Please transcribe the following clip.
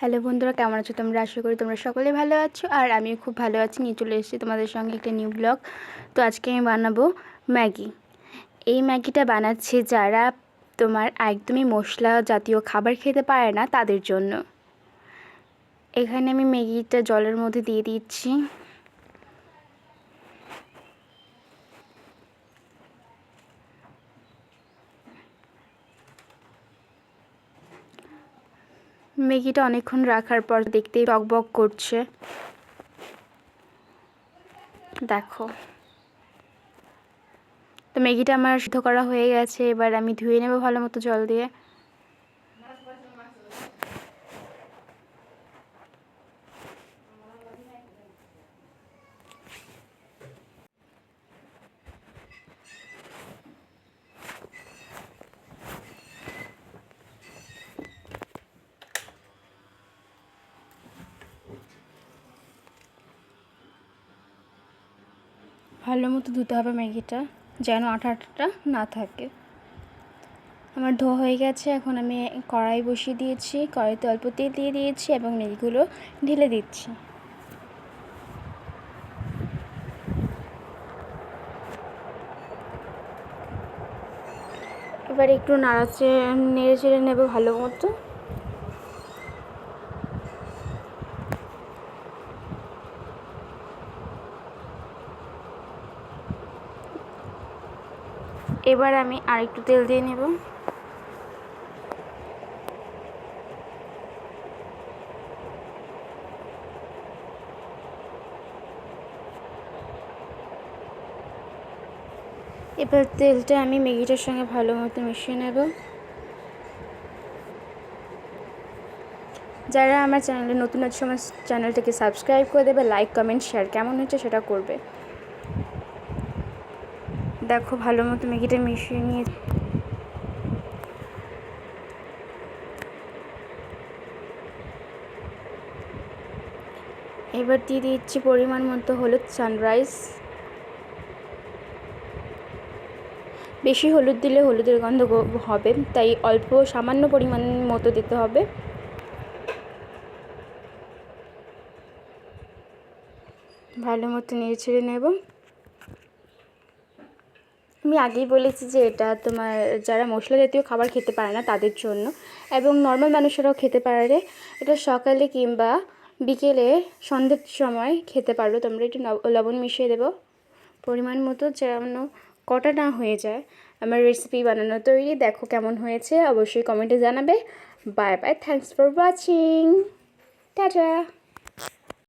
Hello বন্ধুরা, কেমন আছো তোমরা? আশা করি তোমরা সকলে ভালো আছো। আর আমিও খুব ভালো আছি। নিয়ে চলে এসেছি তোমাদের সঙ্গে একটা নিউ ব্লগ তো আজকে আমি বানাবো ম্যাগি। এই ম্যাগিটা বানাচ্ছে যারা তোমার একদমই মশলা জাতীয় খাবার খেতে পারে না তাদের জন্য। এখানে আমি ম্যাগিটা জলের মধ্যে দিয়ে দিচ্ছি। ম্যাগিটা অনেকক্ষণ রাখার পর দেখতেই টকবক করছে। দেখো। তো ম্যাগিটা আমার সিদ্ধ করা হয়ে গেছে, এবার আমি ধুয়ে নেব ভালো মতো জল দিয়ে। ভালো মতো ধুতে হবে ম্যাগিটা, যেন আঠা আঠাটা না থাকে। আমার ধোয়া হয়ে গেছে, এখন আমি কড়াই বসিয়ে দিয়েছি, কড়াইতে অল্প তেল দিয়ে দিয়েছি এবং ম্যাগিগুলো ঢেলে দিচ্ছি। এবার একটু নাড়াচে নেড়ে চেড়ে নেবে ভালো মতো। এবার আমি আরেকটু তেল দিয়ে নেব। এবার তেলটা আমি ম্যাগিটার সঙ্গে ভালো মতো মিশিয়ে নেব। যারা আমার চ্যানেলে নতুন আছে আমার চ্যানেলটাকে সাবস্ক্রাইব করে দেবে, লাইক, কমেন্ট, শেয়ার কেমন হচ্ছে সেটা করবে। দেখো ভালো মতো ম্যাগিটা মিশিয়ে নিয়ে এবার দিয়ে দিচ্ছি পরিমাণ মতো হলুদ সানরাইজ বেশি হলুদ দিলে হলুদের গন্ধ হবে, তাই অল্প সামান্য পরিমাণ মতো দিতে হবে। ভালো মতো নেড়ে ছেড়ে নেব। আমি আগেই বলেছি যে এটা তোমার যারা মশলা জাতীয় খাবার খেতে পারে না তাদের জন্য। এবং নর্মাল মানুষেরাও খেতে পারে। এটা সকালে কিংবা বিকেলে সন্ধ্যের সময় খেতে পারো। তোমরা একটু লবণ মিশিয়ে দেবো। পরিমাণ মতো যেন কটা না হয়ে যায়। আমার রেসিপি বানানো তৈরি। দেখো কেমন হয়েছে। অবশ্যই কমেন্টে জানাবে। Bye bye thanks for watching tata